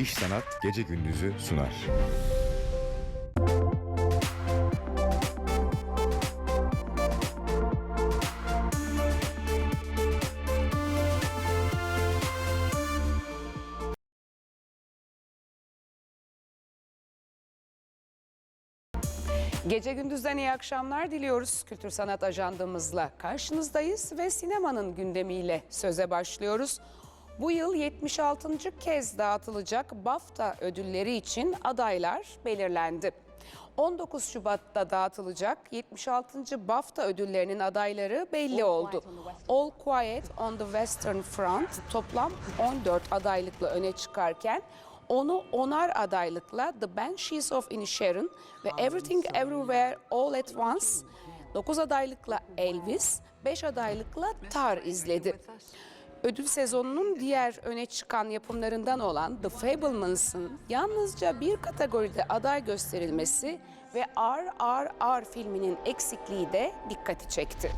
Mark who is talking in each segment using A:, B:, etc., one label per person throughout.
A: İş Sanat Gece Gündüz'ü sunar.
B: Gece gündüzden iyi akşamlar diliyoruz. Kültür sanat ajandamızla karşınızdayız ve sinemanın gündemiyle söze başlıyoruz. Bu yıl 76. kez dağıtılacak BAFTA ödülleri için adaylar belirlendi. 19 Şubat'ta dağıtılacak 76. BAFTA ödüllerinin adayları belli oldu. All Quiet on the Western Front toplam 14 adaylıkla öne çıkarken onu onar adaylıkla The Banshees of Inisherin ve Everything Everywhere All at Once, 9 adaylıkla Elvis, 5 adaylıkla Tar izledi. Ödül sezonunun diğer öne çıkan yapımlarından olan The Fabelmans'ın yalnızca bir kategoride aday gösterilmesi ve RRR filminin eksikliği de dikkati çekti.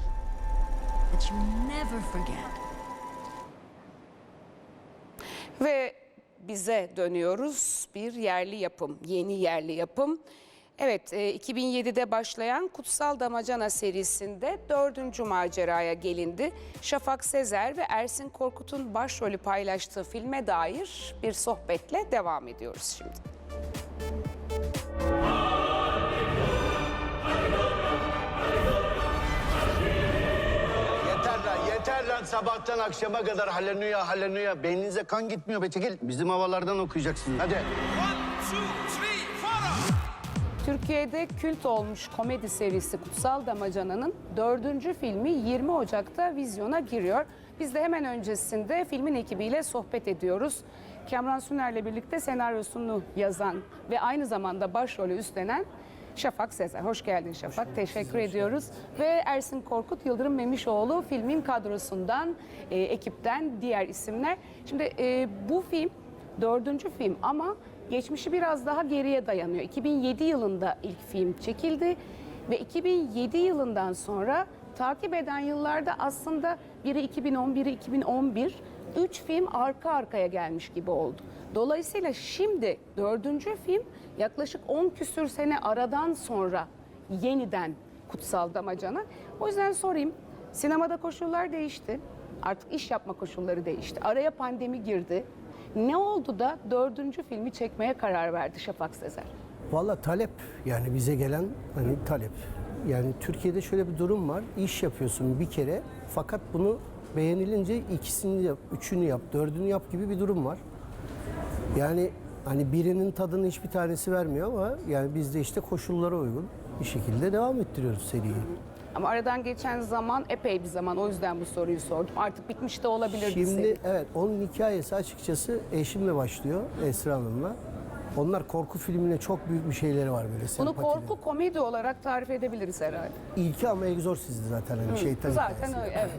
B: Ve bize dönüyoruz. Bir yerli yapım, yeni yerli yapım. Evet, e, 2007'de başlayan Kutsal Damacana serisinde dördüncü maceraya gelindi. Şafak Sezer ve Ersin Korkut'un başrolü paylaştığı filme dair bir sohbetle devam ediyoruz şimdi.
C: Yeter lan yeter lan sabahtan akşama kadar haleluya haleluya. Beyninize kan gitmiyor be. Bizim havalardan okuyacaksın hadi.
B: Türkiye'de kült olmuş komedi serisi Kutsal Damacana'nın dördüncü filmi 20 Ocak'ta vizyona giriyor. Biz de hemen öncesinde filmin ekibiyle sohbet ediyoruz. Kamran Süner'le birlikte senaryosunu yazan ve aynı zamanda başrolü üstlenen Şafak Sezer. Hoş geldin Şafak. Teşekkür ediyoruz. Ve Ersin Korkut, Yıldırım Memişoğlu filmin kadrosundan, e, ekipten diğer isimler. Şimdi e, bu film dördüncü film ama geçmişi biraz daha geriye dayanıyor. 2007 yılında ilk film çekildi ve 2007 yılından sonra takip eden yıllarda aslında biri 2010, biri 2011, üç film arka arkaya gelmiş gibi oldu. Dolayısıyla şimdi dördüncü film yaklaşık 10 küsür sene aradan sonra yeniden Kutsal Damacana. O yüzden sorayım, sinemada koşullar değişti. Artık iş yapma koşulları değişti. Araya pandemi girdi. Ne oldu da dördüncü filmi çekmeye karar verdi Şafak Sezer?
D: Valla talep yani bize gelen hani talep. Yani Türkiye'de şöyle bir durum var. İş yapıyorsun bir kere fakat bunu beğenilince ikisini yap, üçünü yap, dördünü yap gibi bir durum var. Yani hani birinin tadını hiçbir tanesi vermiyor ama yani biz de işte koşullara uygun bir şekilde devam ettiriyoruz seriyi.
B: Ama aradan geçen zaman epey bir zaman o yüzden bu soruyu sordum. Artık bitmiş de olabilirdi
D: Şimdi evet onun hikayesi açıkçası eşimle başlıyor Esra Hanım'la. Onlar korku filmine çok büyük bir şeyleri var böyle
B: Bunu
D: sempatileri.
B: korku komedi olarak tarif edebiliriz herhalde.
D: İlki ama egzorsizdi zaten hani şeytan
B: Zaten
D: hikayesi.
B: öyle evet.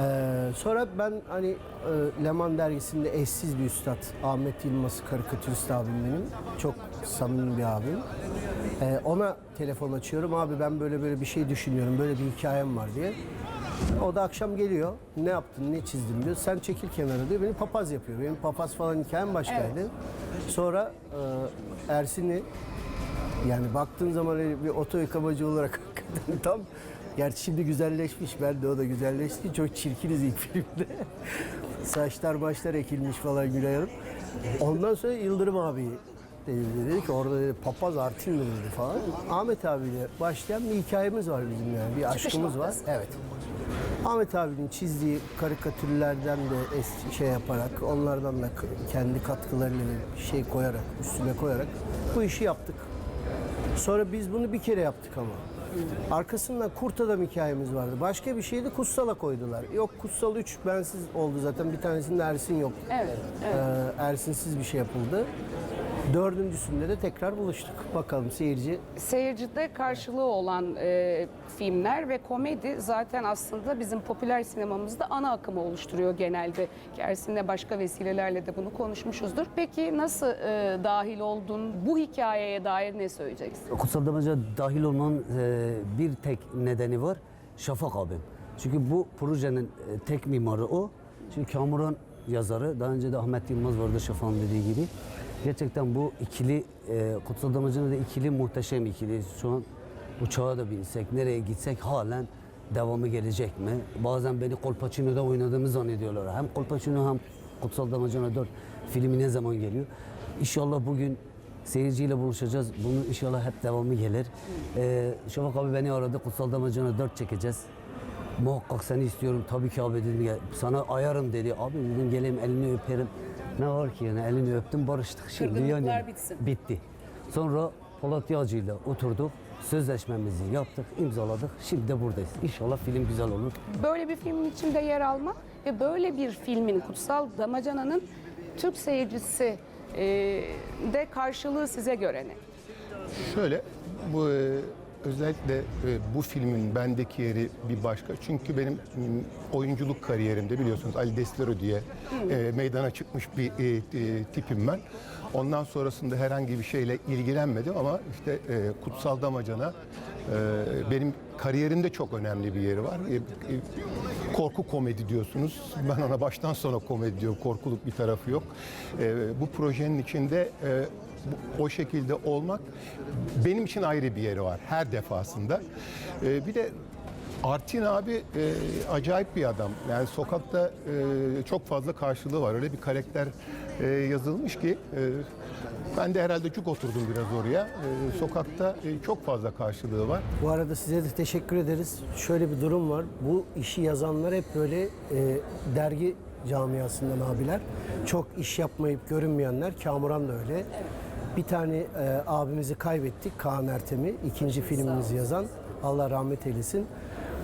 D: Ee, sonra ben hani e, Leman dergisinde eşsiz bir üstad Ahmet Yılmaz karikatürist abim benim. Çok samimi bir abim. Ee, ona telefon açıyorum. Abi ben böyle böyle bir şey düşünüyorum. Böyle bir hikayem var diye. O da akşam geliyor. Ne yaptın, ne çizdin diyor. Sen çekil kenara diyor. Beni papaz yapıyor. Benim papaz falan hikayem başkaydı. Sonra e, Ersin'i yani baktığın zaman öyle bir oto yıkamacı olarak tam Gerçi şimdi güzelleşmiş. Ben de o da güzelleşti. Çok çirkiniz ilk filmde. Saçlar başlar ekilmiş falan Gülay Hanım. Ondan sonra Yıldırım abi dedi, dedi ki orada dedi, papaz artin mi dedi falan. Ahmet abiyle başlayan bir hikayemiz var bizim yani. Bir aşkımız var.
B: noktası.
D: Evet. Ahmet abinin çizdiği karikatürlerden de es- şey yaparak, onlardan da k- kendi katkılarıyla bir şey koyarak, üstüne koyarak bu işi yaptık. Sonra biz bunu bir kere yaptık ama. Arkasından Kurt Adam hikayemiz vardı. Başka bir şeydi Kutsal'a koydular. Yok Kutsal 3 bensiz oldu zaten. Bir tanesinde Ersin yok.
B: Evet.
D: Ee, Ersinsiz bir şey yapıldı. Dördüncüsünde de tekrar buluştuk. Bakalım seyirci
B: Seyircide karşılığı olan e, filmler ve komedi zaten aslında bizim popüler sinemamızda ana akımı oluşturuyor genelde. Ersin'le başka vesilelerle de bunu konuşmuşuzdur. Peki nasıl e, dahil oldun? Bu hikayeye dair ne söyleyeceksin?
E: Kutsal Damaca dahil olmanın e, bir tek nedeni var. Şafak abim. Çünkü bu projenin e, tek mimarı o. Çünkü Kamuran yazarı. Daha önce de Ahmet Yılmaz vardı Şafak'ın dediği gibi. Gerçekten bu ikili, e, Kutsal Damacana da ikili muhteşem ikili. Şu an uçağa da binsek, nereye gitsek halen devamı gelecek mi? Bazen beni Kolpaçino'da oynadığımı zannediyorlar. Hem Kolpaçino hem Kutsal Damacana 4 filmi ne zaman geliyor? İnşallah bugün seyirciyle buluşacağız. Bunun inşallah hep devamı gelir. Ee, Şafak abi beni aradı. Kutsal Damacana 4 çekeceğiz. Muhakkak seni istiyorum. Tabii ki abi dedim. Sana ayarım dedi. Abi dedim geleyim elini öperim. Ne var ki yani elini öptüm barıştık. Şimdi
B: Kırgınlıklar bitsin.
E: Bitti. Sonra Polat Yağcı ile oturduk. Sözleşmemizi yaptık, imzaladık. Şimdi de buradayız. İnşallah film güzel olur.
B: Böyle bir filmin içinde yer alma ve böyle bir filmin Kutsal Damacana'nın Türk seyircisi e, de karşılığı size göre ne?
F: Şöyle, bu e, özellikle e, bu filmin bendeki yeri bir başka. Çünkü benim oyunculuk kariyerimde biliyorsunuz Ali Deslero diye e, meydana çıkmış bir e, e, tipim ben. Ondan sonrasında herhangi bir şeyle ilgilenmedim ama işte Kutsal Damacana benim kariyerimde çok önemli bir yeri var. Korku komedi diyorsunuz. Ben ona baştan sona komedi diyorum. Korkuluk bir tarafı yok. Bu projenin içinde o şekilde olmak benim için ayrı bir yeri var her defasında. Ee, bir de Artin abi e, acayip bir adam. Yani sokakta e, çok fazla karşılığı var. Öyle bir karakter e, yazılmış ki e, ben de herhalde çok oturdum biraz oraya. E, sokakta e, çok fazla karşılığı var.
D: Bu arada size de teşekkür ederiz. Şöyle bir durum var. Bu işi yazanlar hep böyle e, dergi camiasından abiler. Çok iş yapmayıp görünmeyenler. Kamuran da öyle. Bir tane e, abimizi kaybettik. Kaan Ertem'i. ikinci filmimizi yazan. Allah rahmet eylesin.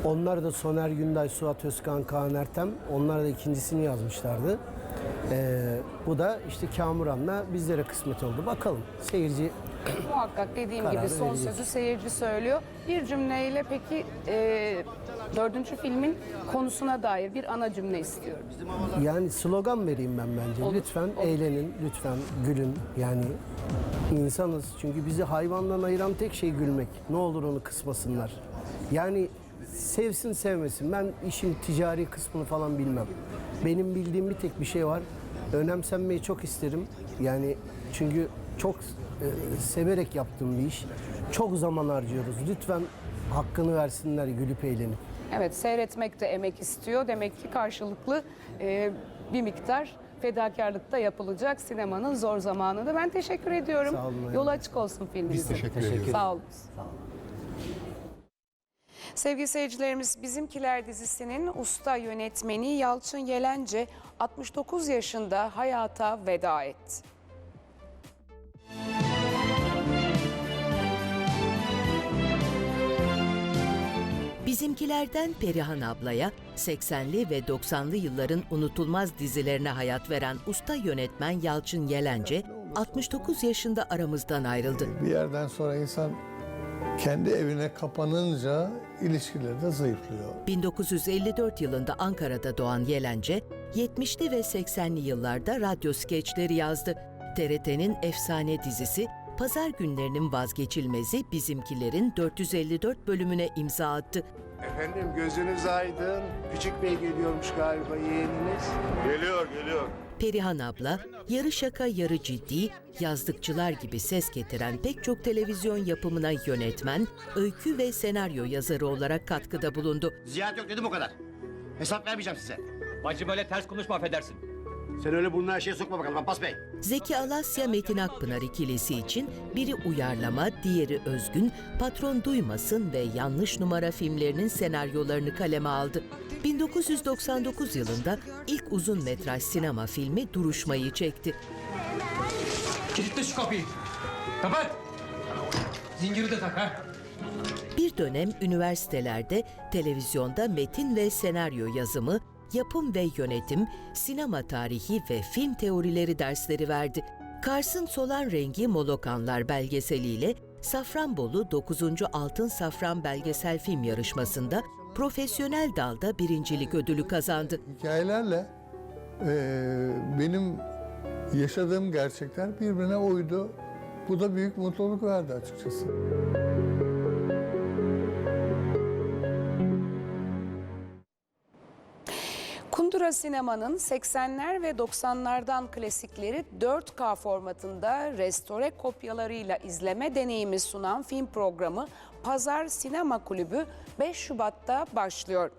D: Onlar da Soner Günday, Suat Özkan, Kaan Ertem. Onlar da ikincisini yazmışlardı. E, bu da işte Kamuran'la bizlere kısmet oldu. Bakalım seyirci
B: Muhakkak dediğim
D: Kararı
B: gibi son
D: verecek.
B: sözü seyirci söylüyor. Bir cümleyle peki e, dördüncü filmin konusuna dair bir ana cümle istiyorum.
D: Yani slogan vereyim ben bence.
B: Olur,
D: Lütfen
B: olur.
D: eğlenin, lütfen gülün. Yani insanız. Çünkü bizi hayvandan ayıran tek şey gülmek. Ne olur onu kısmasınlar. Yani sevsin sevmesin. Ben işin ticari kısmını falan bilmem. Benim bildiğim bir tek bir şey var. Önemsenmeyi çok isterim. Yani çünkü çok e, severek yaptığım bir iş. Çok zaman harcıyoruz. Lütfen hakkını versinler gülüp eğlenip.
B: Evet seyretmek de emek istiyor. Demek ki karşılıklı e, bir miktar fedakarlık da yapılacak sinemanın zor zamanında. Ben teşekkür ediyorum.
D: Sağ olun,
B: Yol açık olsun filminizin.
F: Biz teşekkür ediyoruz.
B: Sağ olun. Sevgili seyircilerimiz Bizimkiler dizisinin usta yönetmeni Yalçın Yelence 69 yaşında hayata veda etti.
G: Bizimkilerden Perihan ablaya 80'li ve 90'lı yılların unutulmaz dizilerine hayat veren usta yönetmen Yalçın Yelence 69 yaşında aramızdan ayrıldı.
H: Bir yerden sonra insan kendi evine kapanınca ilişkileri de zayıflıyor.
G: 1954 yılında Ankara'da doğan Yelence, 70'li ve 80'li yıllarda radyo skeçleri yazdı. TRT'nin efsane dizisi Pazar günlerinin vazgeçilmezi bizimkilerin 454 bölümüne imza attı.
I: Efendim gözünüz aydın. Küçük bey geliyormuş galiba yeğeniniz. Geliyor geliyor.
G: Perihan abla, yarı şaka yarı ciddi, yazdıkçılar gibi ses getiren pek çok televizyon yapımına yönetmen, öykü ve senaryo yazarı olarak katkıda bulundu.
C: Ziyaret yok dedim o kadar. Hesap vermeyeceğim size.
J: Bacım öyle ters konuşma affedersin.
C: Sen öyle burnuna her şeye sokma bakalım Abbas Bey.
G: Zeki Alasya Metin Akpınar ikilisi için biri uyarlama, diğeri özgün, patron duymasın ve yanlış numara filmlerinin senaryolarını kaleme aldı. 1999 yılında ilk uzun metraj sinema filmi Duruşmayı çekti.
J: Kilitle şu kapıyı. Kapat. Zinciri de tak ha.
G: Bir dönem üniversitelerde televizyonda metin ve senaryo yazımı, yapım ve yönetim, sinema tarihi ve film teorileri dersleri verdi. Kars'ın Solan Rengi Molokanlar belgeseliyle Safranbolu 9. Altın Safran Belgesel Film Yarışması'nda profesyonel dalda birincilik ödülü kazandı.
H: Hikayelerle eee, benim yaşadığım gerçekler birbirine uydu. Bu da büyük mutluluk verdi açıkçası.
B: Kundura Sonra sinemanın 80'ler ve 90'lardan klasikleri 4K formatında restore kopyalarıyla izleme deneyimi sunan film programı Pazar Sinema Kulübü 5 Şubat'ta başlıyor.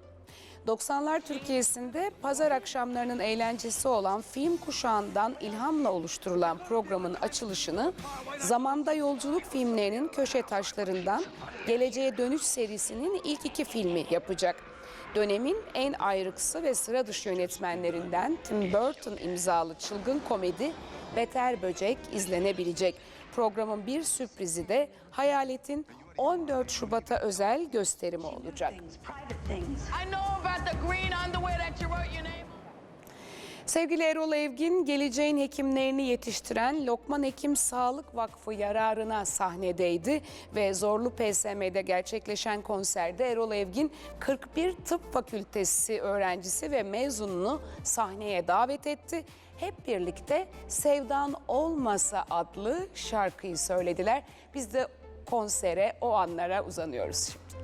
B: 90'lar Türkiye'sinde pazar akşamlarının eğlencesi olan film kuşağından ilhamla oluşturulan programın açılışını Zamanda Yolculuk filmlerinin köşe taşlarından Geleceğe Dönüş serisinin ilk iki filmi yapacak. Dönemin en ayrıksı ve sıra dışı yönetmenlerinden Tim Burton imzalı çılgın komedi Beter Böcek izlenebilecek. Programın bir sürprizi de Hayalet'in 14 Şubat'a özel gösterimi olacak. Sevgili Erol Evgin, geleceğin hekimlerini yetiştiren Lokman Hekim Sağlık Vakfı yararına sahnedeydi ve Zorlu PSM'de gerçekleşen konserde Erol Evgin 41 Tıp Fakültesi öğrencisi ve mezununu sahneye davet etti. Hep birlikte Sevdan Olmasa adlı şarkıyı söylediler. Biz de konsere o anlara uzanıyoruz şimdi.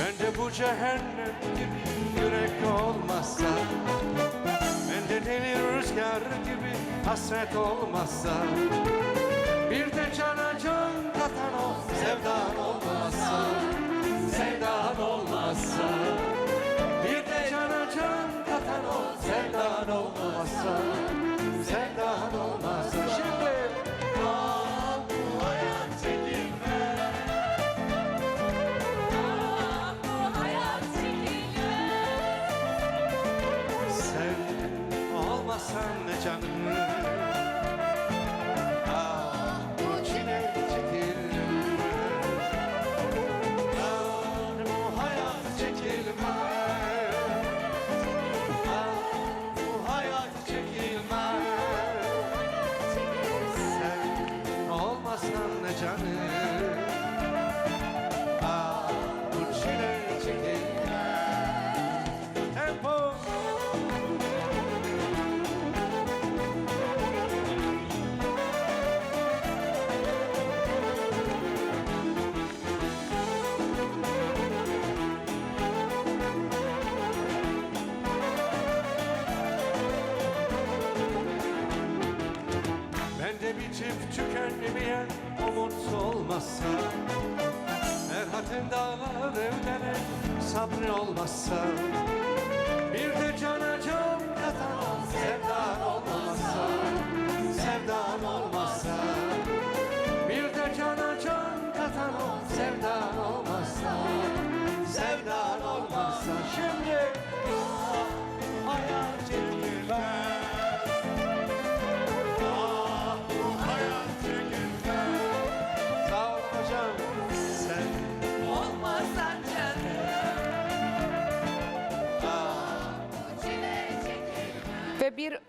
K: Bence bu cehennem gibi yürek olmazsa Bende deli rüzgar gibi hasret olmazsa Bir de cana can katan o sevdan olmazsa Sevdan olmazsa Bir de cana can katan o sevdan olmazsa Sevdan olmazsa olmasan ne Çift tükenmeyen umut olmazsa Merhatin dağlar evlere sabrı olmazsa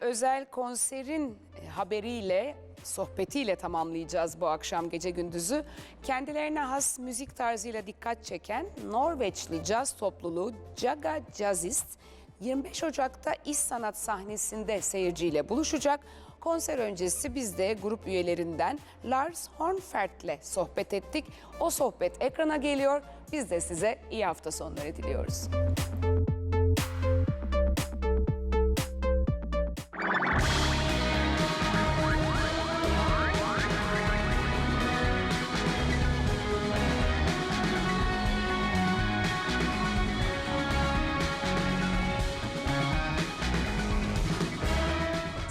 B: özel konserin e, haberiyle, sohbetiyle tamamlayacağız bu akşam gece gündüzü. Kendilerine has müzik tarzıyla dikkat çeken Norveçli caz topluluğu Jaga Jazzist 25 Ocak'ta İş Sanat sahnesinde seyirciyle buluşacak. Konser öncesi biz de grup üyelerinden Lars Hornfert'le sohbet ettik. O sohbet ekrana geliyor. Biz de size iyi hafta sonları diliyoruz.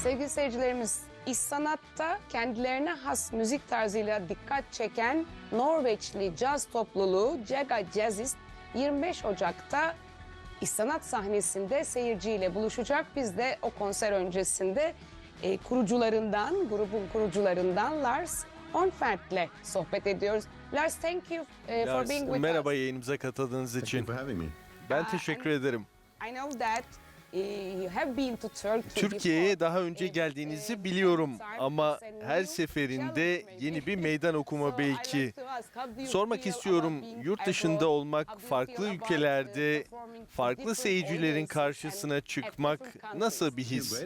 B: Sevgili seyircilerimiz, İş Sanat'ta kendilerine has müzik tarzıyla dikkat çeken Norveçli caz topluluğu Jaga Jazzist 25 Ocak'ta İş Sanat sahnesinde seyirciyle buluşacak. Biz de o konser öncesinde e, kurucularından, grubun kurucularından Lars Onfert'le sohbet ediyoruz. Lars, thank you e, for
K: Lars,
B: being with
K: merhaba
B: us.
K: yayınımıza katıldığınız için.
A: for having me.
K: Ben
B: Uh,
K: teşekkür ederim.
B: I know that e, you have been to Turkey
K: Türkiye'ye daha önce geldiğinizi
B: e,
K: biliyorum ama her seferinde yeni bir meydan okuma belki. Sormak istiyorum yurt dışında olmak, farklı
B: uh,
K: ülkelerde farklı seyircilerin karşısına çıkmak nasıl bir his?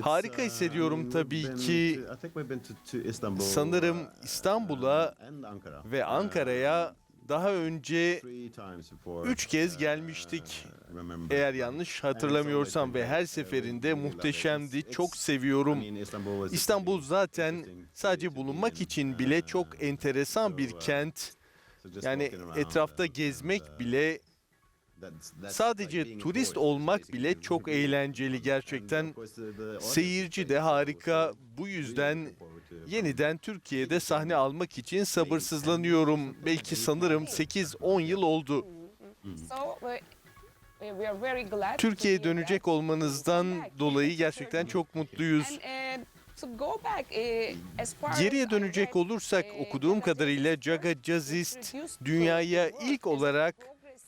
K: Harika
A: uh,
K: hissediyorum tabii ki. Sanırım
A: uh,
K: İstanbul'a ve Ankara'ya
L: daha önce üç kez gelmiştik. Eğer yanlış hatırlamıyorsam ve her seferinde muhteşemdi. Çok seviyorum. İstanbul zaten sadece bulunmak için bile çok enteresan bir kent. Yani etrafta gezmek bile Sadece turist olmak bile çok eğlenceli gerçekten. Seyirci de harika. Bu yüzden yeniden Türkiye'de sahne almak için sabırsızlanıyorum. Belki sanırım 8-10 yıl oldu. Türkiye'ye dönecek olmanızdan dolayı gerçekten çok mutluyuz.
B: Uh, uh,
L: Geriye dönecek olursak
B: uh,
L: okuduğum kadarıyla Jaga Jazzist dünyaya ilk olarak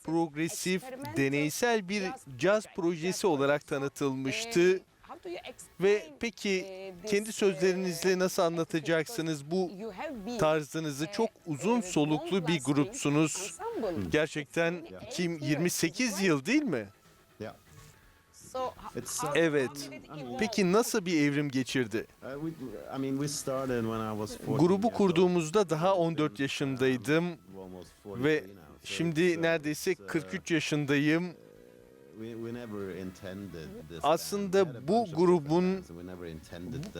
L: progresif, deneysel bir
B: jazz
L: caz projesi olarak tanıtılmıştı.
B: uh, you
L: Ve peki
B: uh,
L: kendi
B: this,
L: sözlerinizle
B: uh,
L: nasıl anlatacaksınız bu tarzınızı?
B: uh,
L: Çok uzun
B: uh,
L: soluklu bir grupsunuz. Gerçekten kim 28 yıl değil mi? Evet. Peki nasıl bir evrim geçirdi? Grubu kurduğumuzda daha 14 yaşındaydım ve şimdi neredeyse 43 yaşındayım. Aslında bu grubun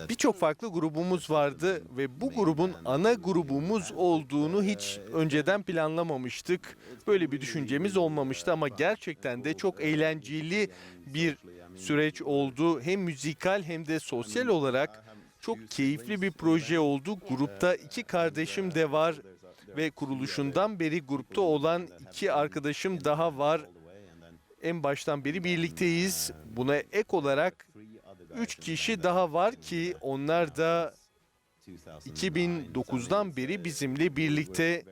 L: birçok farklı grubumuz vardı ve bu grubun ana grubumuz olduğunu hiç önceden planlamamıştık. Böyle bir düşüncemiz olmamıştı ama gerçekten de çok eğlenceli bir süreç oldu. Hem müzikal hem de sosyal olarak çok keyifli bir proje oldu. Grupta iki kardeşim de var ve kuruluşundan beri grupta olan iki arkadaşım daha var. En baştan beri birlikteyiz. Buna ek olarak üç kişi daha var ki onlar da 2009'dan beri bizimle birlikte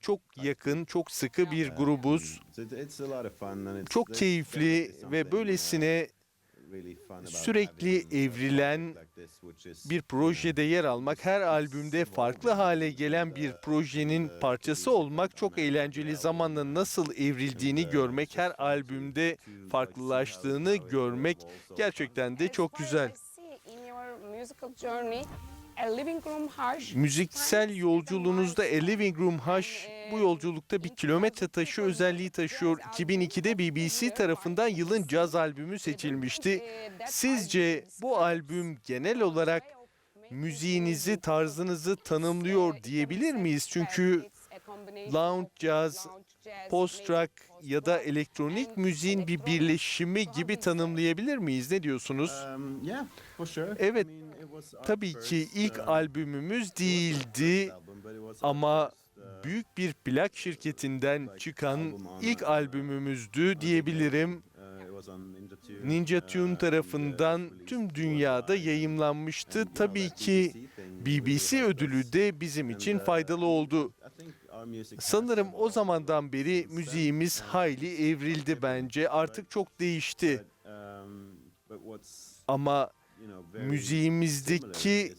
L: çok yakın, çok sıkı bir grubuz. Çok keyifli ve böylesine sürekli evrilen bir projede yer almak, her albümde farklı hale gelen bir projenin parçası olmak çok eğlenceli. Zamanla nasıl evrildiğini görmek, her albümde farklılaştığını görmek gerçekten de çok güzel. Müziksel yolculuğunuzda A Living Room Hush bu yolculukta bir kilometre taşı özelliği taşıyor. 2002'de BBC tarafından yılın caz albümü seçilmişti. Sizce bu albüm genel olarak müziğinizi, tarzınızı tanımlıyor diyebilir miyiz? Çünkü lounge jazz, post rock ya da elektronik müziğin bir birleşimi gibi tanımlayabilir miyiz? Ne diyorsunuz? Evet, tabii ki ilk albümümüz değildi ama büyük bir plak şirketinden çıkan ilk albümümüzdü diyebilirim. Ninja Tune tarafından tüm dünyada yayımlanmıştı. Tabii ki BBC ödülü de bizim için faydalı oldu. Sanırım o zamandan beri müziğimiz hayli evrildi bence. Artık çok değişti. Ama müziğimizdeki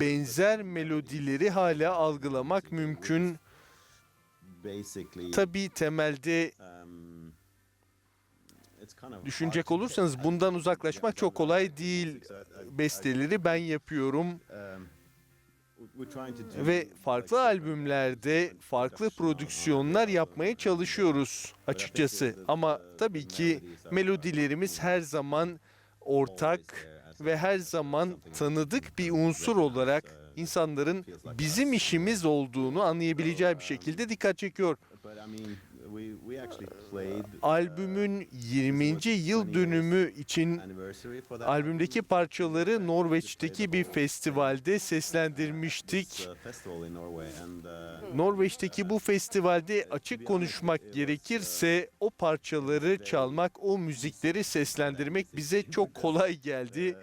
L: benzer melodileri hala algılamak mümkün. Tabii temelde düşünecek olursanız bundan uzaklaşmak çok kolay değil. Besteleri ben yapıyorum ve farklı albümlerde farklı prodüksiyonlar yapmaya çalışıyoruz açıkçası. Ama tabii ki melodilerimiz her zaman ortak ve her zaman tanıdık bir unsur olarak insanların bizim işimiz olduğunu anlayabileceği bir şekilde dikkat çekiyor. Albümün 20. yıl dönümü için albümdeki parçaları Norveç'teki bir festivalde seslendirmiştik. Norveç'teki bu festivalde açık konuşmak gerekirse o parçaları çalmak, o müzikleri seslendirmek bize çok kolay geldi.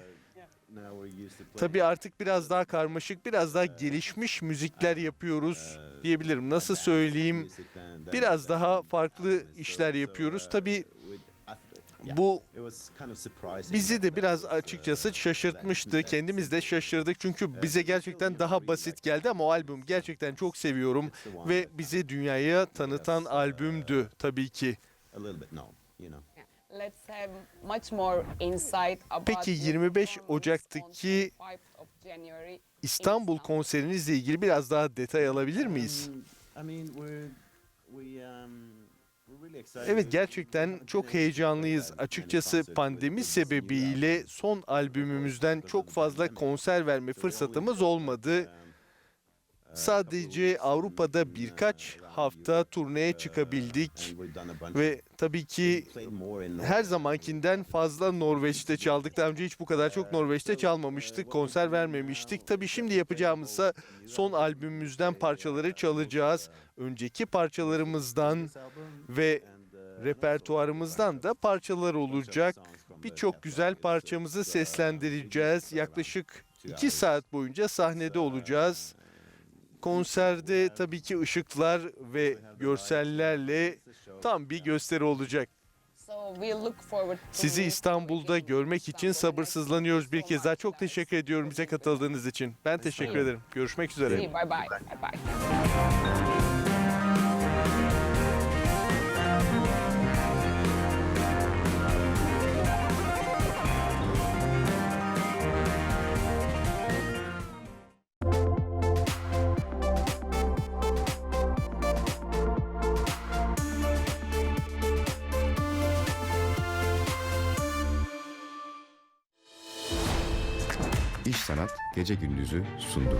L: Tabii artık biraz daha karmaşık, biraz daha gelişmiş müzikler yapıyoruz diyebilirim. Nasıl söyleyeyim? Biraz daha farklı işler yapıyoruz. Tabii bu bizi de biraz açıkçası şaşırtmıştı. Kendimiz de şaşırdık çünkü bize gerçekten daha basit geldi ama o albüm gerçekten çok seviyorum ve bizi dünyaya tanıtan albümdü tabii ki.
B: Let's have much more insight about
L: Peki
B: your
L: 25
B: performance
L: Ocak'taki
B: on 25 of January.
L: İstanbul konserinizle ilgili biraz daha detay alabilir miyiz? Evet gerçekten çok heyecanlıyız. Açıkçası pandemi sebebiyle son albümümüzden çok fazla konser verme fırsatımız olmadı. Sadece Avrupa'da birkaç hafta turneye çıkabildik ve tabii ki her zamankinden fazla Norveç'te çaldık. Daha önce hiç bu kadar çok Norveç'te çalmamıştık, konser vermemiştik. Tabii şimdi yapacağımızsa son albümümüzden parçaları çalacağız. Önceki parçalarımızdan ve repertuarımızdan da parçalar olacak. Birçok güzel parçamızı seslendireceğiz. Yaklaşık iki saat boyunca sahnede olacağız. Konserde tabii ki ışıklar ve görsellerle tam bir gösteri olacak. Sizi İstanbul'da görmek için sabırsızlanıyoruz bir kez daha. Çok teşekkür ediyorum bize katıldığınız için. Ben teşekkür ederim. Görüşmek üzere.
B: Bye bye. Bye bye.
A: Gece Gündüz'ü sundu.